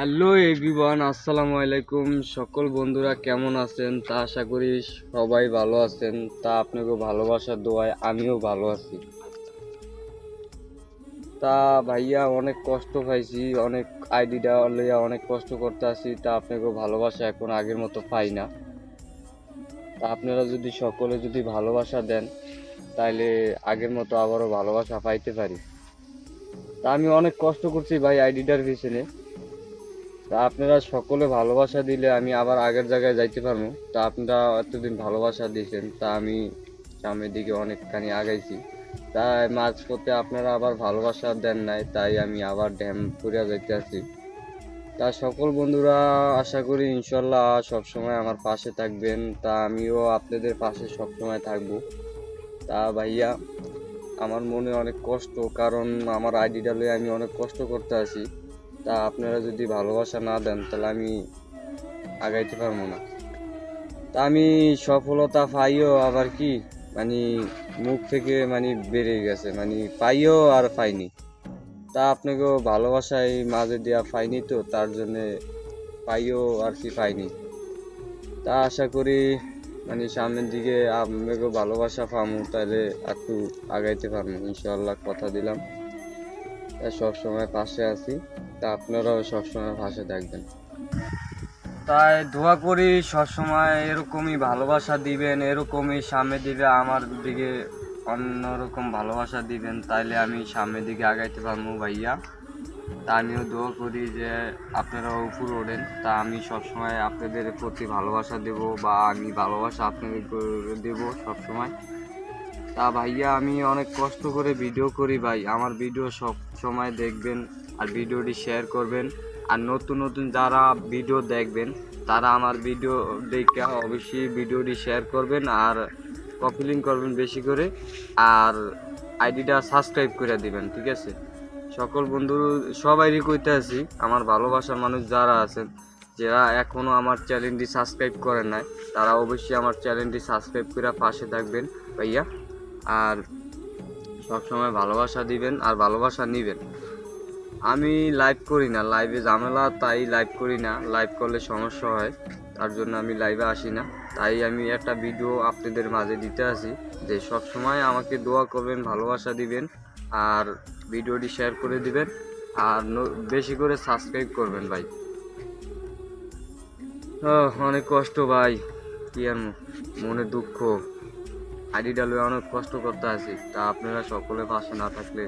Hello everyone, আসসালামু আলাইকুম। সকল বন্ধুরা কেমন আছেন? তা আশা করি সবাই ভালো আছেন। তা আপনাকে ভালোবাসার দোয়ায় আমিও ভালো আছি। তা ভাইয়া, অনেক কষ্ট পাইছি, অনেক আইডিটা লইয়া অনেক কষ্ট করতে আছি। তা আপনাকে ভালোবাসা এখন আগের মতো পাই না। তা আপনারা যদি সকলে যদি ভালোবাসা দেন তাহলে আগের মতো আবারও ভালোবাসা পাইতে পারি। তা আমি অনেক কষ্ট করছি ভাই আইডিটার পিছনে। তা আপনারা সকলে ভালোবাসা দিলে আমি আবার আগের জায়গায় যাইতে পারব। তা আপনারা এতদিন ভালোবাসা দিয়েছেন, তা আমি সামনের দিকে অনেকখানি আগাইছি। তাই মাঝপথে আপনারা আবার ভালোবাসা দেন নাই, তাই আমি আবার ড্যাম করিয়া যাইতে আছি। তা সকল বন্ধুরা, আশা করি ইনশাল্লাহ সবসময় আমার পাশে থাকবেন। তা আমিও আপনাদের পাশে সবসময় থাকব। তা ভাইয়া, আমার মনে অনেক কষ্ট, কারণ আমার আইডিটা লয়ে আমি অনেক কষ্ট করতে আছি। তা আপনারা যদি ভালোবাসা না দেন, তাহলে আমি আগাইতে পারব না। তা আমি সফলতা পাইও আবার কি? মানে মুখ থেকে মানে বেড়ে গেছে মানে পাইও আর পাইনি। তা আপনাকেও ভালোবাসা এই মাঝে দেওয়া পাইনি তো, তার জন্যে পাইও আর কি পাইনি। তা আশা করি মানে সামনের দিকে আপনাকেও ভালোবাসা পামু, তাহলে একটু আগাইতে পারব ইনশাল্লাহ কথা দিলাম। সবসময় পাশে আছি। তা আপনারাও সবসময় পাশে থাকবেন। তাই দোয়া করি সবসময় এরকমই ভালোবাসা দিবেন, এরকমই সামনে দিকে আমার দিকে অন্যরকম ভালোবাসা দিবেন, তাইলে আমি সামনের দিকে আগাইতে পারব ভাইয়া। তা আমিও দোয়া করি যে আপনারাও উপর ওঠেন। তা আমি সবসময় আপনাদের প্রতি ভালোবাসা দেব বা আমি ভালোবাসা আপনাদের দেব সবসময়। তা ভাইয়া, আমি অনেক কষ্ট করে ভিডিও করি ভাই। আমার ভিডিও সব সময় দেখবেন আর ভিডিওটি শেয়ার করবেন। আর নতুন নতুন যারা ভিডিও দেখবেন, তারা আমার ভিডিও দেখে অবশ্যই ভিডিওটি শেয়ার করবেন আর কপি লিঙ্ক করবেন বেশি করে। আর আইডিটা সাবস্ক্রাইব করে দিবেন, ঠিক আছে? সকল বন্ধু, সবাইরই কইতে আছি, আমার ভালোবাসার মানুষ যারা আছেন, যারা এখনও আমার চ্যানেলটি সাবস্ক্রাইব করেন নাই, তারা অবশ্যই আমার চ্যানেলটি সাবস্ক্রাইব করে পাশে থাকবেন। ভাইয়া আর সবসময় ভালোবাসা দিবেন আর ভালোবাসা নিবেন। আমি লাইভ করি না লাইভে ঝামেলা তাই লাইভ করি না। লাইভ করলে সমস্যা হয়, তার জন্য আমি লাইভে আসি না। তাই আমি একটা ভিডিও আপনাদের মাঝে দিতে আসি যে সব সময় আমাকে দোয়া করবেন, ভালোবাসা দিবেন আর ভিডিওটি শেয়ার করে দিবেন আর বেশি করে সাবস্ক্রাইব করবেন ভাই। অনেক কষ্ট ভাই, কি আর মনে দুঃখ। আইডিটা লয়ে অনেক কষ্ট করতে আছি। তা আপনারা সকলে পাশে না থাকলে